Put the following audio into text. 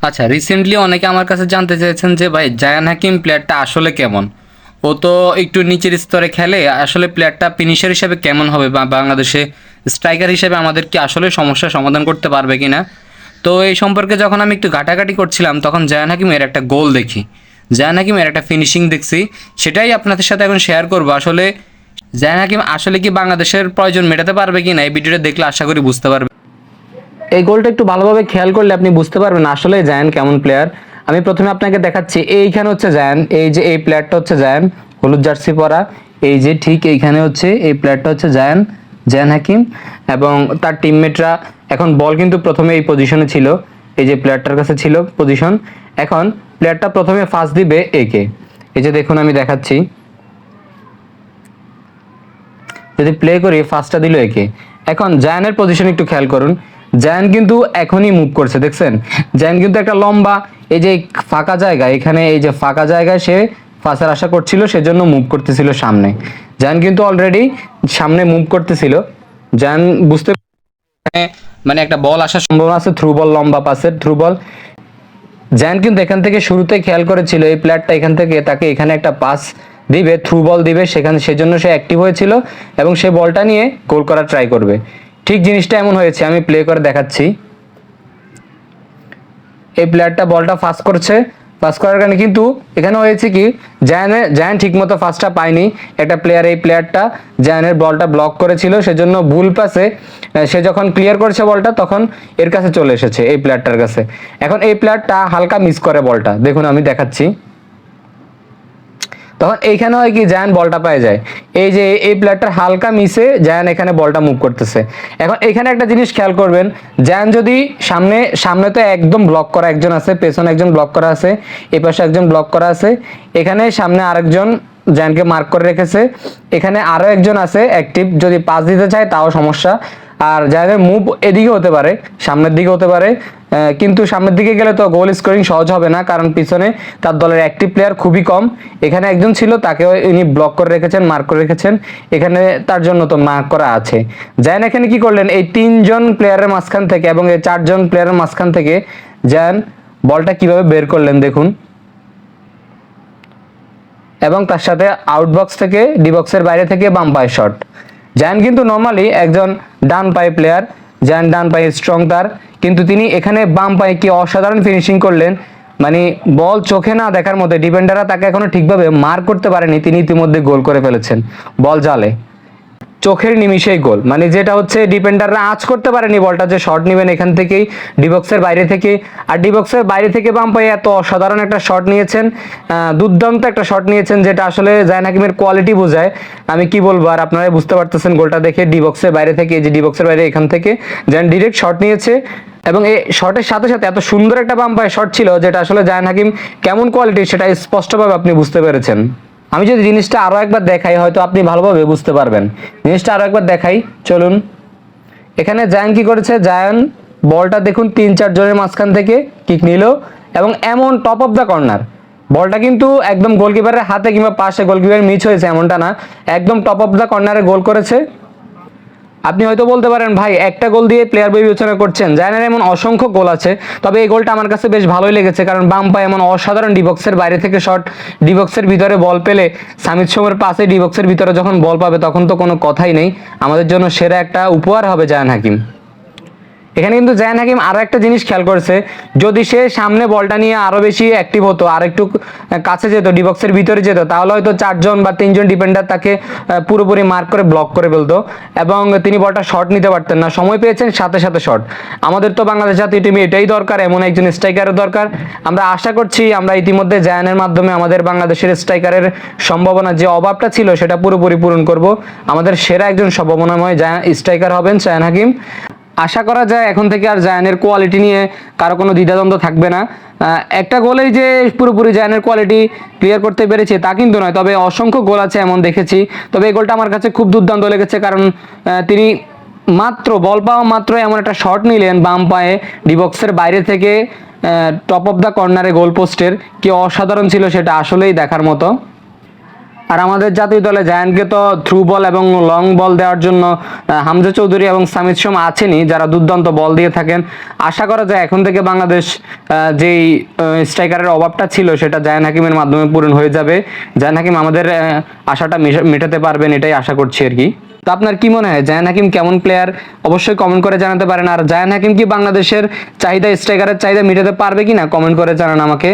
আচ্ছা রিসেন্টলি অনেকে আমার কাছে জানতে চেয়েছেন যে ভাই জায়ান হাকিম প্লেয়ারটা আসলে কেমন? ও তো একটু নিচের স্তরে খেলে, আসলে প্লেয়ারটা ফিনিশার হিসেবে কেমন হবে? বা বাংলাদেশে স্ট্রাইকার হিসেবে আমাদের কি আসলে সমস্যার সমাধান করতে পারবে কি না তো এই সম্পর্কে যখন আমি একটু ঘাটাঘাটি করছিলাম, তখন জায়ান হাকিমের একটা গোল দেখি। জায়ান হাকিমের একটা ফিনিশিং দেখছি। সেটাই আপনাদের সাথে এখন শেয়ার করব। আসলে জায়ান হাকিম আসলে কি বাংলাদেশের প্রয়োজন মেটাতে পারবে কি না এই ভিডিওটা দেখলে আশা করি বুঝতে পারবে। এই গোলটা একটু ভালোভাবে খেয়াল করলে আপনি বুঝতে পারবেন আসলে জায়ান কেমন প্লেয়ার আমি প্রথমে আপনাকে দেখাচ্ছি, এইখানে হচ্ছে জায়ান, এই যে এই প্লেয়ারটা হচ্ছে জায়ান, হলুদ জার্সি পরা। এই যে ঠিক এইখানে হচ্ছে, এই প্লেয়ারটা হচ্ছে জায়ান জায়ান হাকিম। এবং তার টিমমেটরা এখন বল কিন্তু প্রথমে এই পজিশনে ছিল, এই যে প্লেয়ারটার কাছে ছিল পজিশন এখন প্লেয়ারটা প্রথমে ফার্স্ট দিবে একে এই যে দেখুন আমি দেখাচ্ছি। যদি প্লে করি ফার্স্টটা দিল একে এখন জায়ানের পজিশন একটু খেয়াল করুন। জায়ান কিন্তু এখনই মুভ করছে, দেখছেন? জায়ান কিন্তু একটা লম্বা, এই যে ফাঁকা জায়গা, এখানে এই যে ফাঁকা জায়গায় সে ফাঁসার আশা করছিল, সেজন্য মুভ করতেছিল সামনে। জায়ান কিন্তু অলরেডি সামনে মুভ করতেছিল। জায়ান বুঝতে মানে একটা বল আসার সম্ভাবনা আছে থ্রু বল লম্বা পাসের থ্রু বল জ্যান কিন্তু এখান থেকে শুরুতে খেয়াল করেছিল, এই প্লেয়ারটা এখান থেকে তাকে এখানে একটা পাস দিবে থ্রু বল দিবে, সেখানে সেজন্য সে অ্যাক্টিভ হয়েছিল এবং সে বলটা নিয়ে গোল করার ট্রাই করবে। ঠিক জিনিসটা এমন হয়েছে, আমি প্লে করে দেখাচ্ছি। এই প্লেয়ারটা বলটা ফাস করছে। পাস করার কারণে কিন্তু এখানে হয়েছে কি জায়ানের জায়ান ঠিকমতো ফার্স্টটা পায়নি। একটা প্লেয়ার এই প্লেয়ারটা জায়ানের বলটা ব্লক করেছিল, সেজন্য ভুল পাসে সে যখন ক্লিয়ার করেছে বলটা তখন এর কাছে চলে এসেছে এই প্লেয়ারটার কাছে। এখন এই প্লেয়ারটা হালকা মিস করে বলটা দেখুন, আমি দেখাচ্ছি। তখন এইখানে হয় কি, জায়ান বলটা পেয়ে যায়। এই যে এই প্লেয়ারটার হালকা মিসে জায়ান এখানে বলটা মুভ করতেছে। এখন এখানে একটা জিনিস খেয়াল করবেন, জায়ান যদি সামনে সামনে তো একদম ব্লক করা একজন আছে, পেছনে একজন ব্লক করা আছে এই পাশে একজন ব্লক করা আছে, এখানে সামনে আরেকজন জায়ানকে মার্ক করে রেখেছে, এখানে আরও একজন আছে অ্যাক্টিভ যদি পাস দিতে চায় তাও সমস্যা। আর জায়ানের মুভ এদিকে হতে পারে, সামনের দিকে হতে পারে কিন্তু সামনের দিকে গেলে তো গোল স্কোরিং সহজ হবে না, কারণ পিছনে তার দলের অ্যাক্টিভ প্লেয়ার খুবই কম। এখানে একজন ছিল, তাকেও ইনি ব্লক করে রেখেছেন মার্ক করে রেখেছেন। এখানে তার জন্য তো মার্ক করা আছে। জায়ান, এখানে কি করলেন? এই তিনজন প্লেয়ারের মাঝখান থেকে এবং এই চারজন প্লেয়ারের মাঝখান থেকে, জায়ান, বলটা কীভাবে বের করলেন দেখুন। এবং তার সাথে আউটবক্স থেকে ডিবক্সের বাইরে থেকে বাম্পায় শট জ্যান কিন্তু নর্মালি একজন ডান পায়ে প্লেয়ার জায়ান ডান পায়ে স্ট্রং তার, কিন্তু তিনি এখানে বাম পায়ে কি অসাধারণ ফিনিশিং করলেন মানে বল চোখে না দেখার মধ্যে ডিফেন্ডাররা তাকে এখনও ঠিকভাবে মার করতে পারেনি, তিনি ইতিমধ্যে গোল করে ফেলেছেন, বল জালে। চোখের নিমিশেই গোল। মানে যেটা হচ্ছে ডিপেন্ডাররা আঁচ করতে পারেনি বলটা যে শট নেবেন এখান থেকেই ডিবক্সের বাইরে থেকে। আর ডিবক্সের বাইরে থেকে বাম পায়ে এত অসাধারণ একটা শট নিয়েছেন দুর্দান্ত একটা শট নিয়েছেন যেটা আসলে জায়ন হাকিমের কোয়ালিটি বোঝায়। আমি কি বলব আর আপনারা বুঝতে পারতেছেন গোলটা দেখে ডিবক্সের বাইরে থেকে, এই যে ডিবক্সের বাইরে এখান থেকে যেন ডিরেক্ট শট নিয়েছে। এবং এই শটের সাথে সাথে এত সুন্দর একটা বাম পায়ে শট ছিল যেটা আসলে জায়ন হাকিম কেমন কোয়ালিটি সেটা স্পষ্টভাবে আপনি বুঝতে পেরেছেন। আমি যদি জিনিসটা আরও একবার দেখাই, হয়তো আপনি ভালোভাবে বুঝতে পারবেন। জিনিসটা আরও একবার দেখাই, চলুন। এখানে জায়ান কি করেছে? জায়ান বলটা দেখুন তিন চার জনের মাঝখান থেকে কিক নিল এবং এমন টপ অফ দ্য কর্নার বলটা কিন্তু একদম গোলকিপারের হাতে কিংবা পাশে গোলকিপার মিস হয়েছে, এমনটা না। একদম টপ অফ দ্য কর্নারে গোল করেছে। আপনি হয়তো বলতে পারেন, ভাই, একটা গোল দিয়ে প্লেয়ার বই বিবেচনা করছেন। জায়নার এমন অসংখ্য গোল আছে, তবে এই গোলটা আমার কাছে বেশ ভালোই লেগেছে, কারণ বাম পায়ে এমন অসাধারণ ডিবক্সের বাইরে থেকে শট ডিবক্সের ভিতরে বল পেলে সামিত সোমের পাশে ডিবক্সের ভিতরে যখন বল পাবে, তখন তো কোনো কথাই নেই। আমাদের জন্য সেরা একটা উপহার হবে জায়ান হাকিম। এখানে কিন্তু জায়ান হাকিম আরও একটা জিনিস খেয়াল করেছে, যদি সে সামনে বলটা নিয়ে আরও বেশি অ্যাক্টিভ হতো, আর একটু কাছে যেত ডিবক্সের ভিতরে যেত, তাহলে হয়তো চারজন বা তিনজন ডিফেন্ডার তাকে পুরোপুরি মার্ক করে ব্লক করে ফেলতো এবং তিনি বলটা শট নিতে পারতেন না। সময় পেয়েছেন সাথে সাথে শট আমাদের তো বাংলাদেশ জাতীয় টিমে এটাই দরকার, এমন একজন স্ট্রাইকারের দরকার। আমরা আশা করছি আমরা ইতিমধ্যে জায়ানের মাধ্যমে আমাদের বাংলাদেশের স্ট্রাইকারের সম্ভাবনা যে অভাবটা ছিল, সেটা পুরোপুরি পূরণ করব। আমাদের সেরা একজন সম্ভাবনাময় জায়ান স্ট্রাইকার হবেন জায়ান হাকিম। আশা করা যায় এখন থেকে আর জায়ানের কোয়ালিটি নিয়ে কারও কোনো দ্বিধাদ্বন্দ্ব থাকবে না। একটা গোলেই যে পুরোপুরি জায়ানের কোয়ালিটি ক্লিয়ার করতে পেরেছে, তা কিন্তু নয়। তবে অসংখ্য গোল আছে এমন দেখেছি। তবে এই গোলটা আমার কাছে খুব দুর্দান্ত লেগেছে কারণ তিনি মাত্র বল পাওয়া মাত্র এমন একটা শট নিলেন বাম পায়ে ডিবক্সের বাইরে থেকে টপ অফ দ্য কর্নারে গোল পোস্টের কি অসাধারণ ছিল সেটা আসলেই দেখার মতো। আর আমাদের জাতীয় দলে জায়ান্টকে তো থ্রু বল এবং লং বল দেওয়ার জন্য হামজা চৌধুরী এবং সামিদ সোম আছেনই, যারা দুর্দান্ত বল দিয়ে থাকেন। আশা করা যায় এখন থেকে বাংলাদেশ যেই স্ট্রাইকারের অভাবটা ছিল, সেটা জায়ান হাকিমের মাধ্যমে পূরণ হয়ে যাবে। জায়ান হাকিম আমাদের আশাটা মেটাতে পারবেন, এটাই আশা করছি আর কি। তো আপনার কি মনে হয়, জায়ান হাকিম কেমন প্লেয়ার অবশ্যই কমেন্ট করে জানাতে পারেন। আর জায়ান হাকিম কি বাংলাদেশের চাহিদা স্ট্রাইকারের চাহিদা মেটাতে পারবে কিনা কমেন্ট করে জানান আমাকে।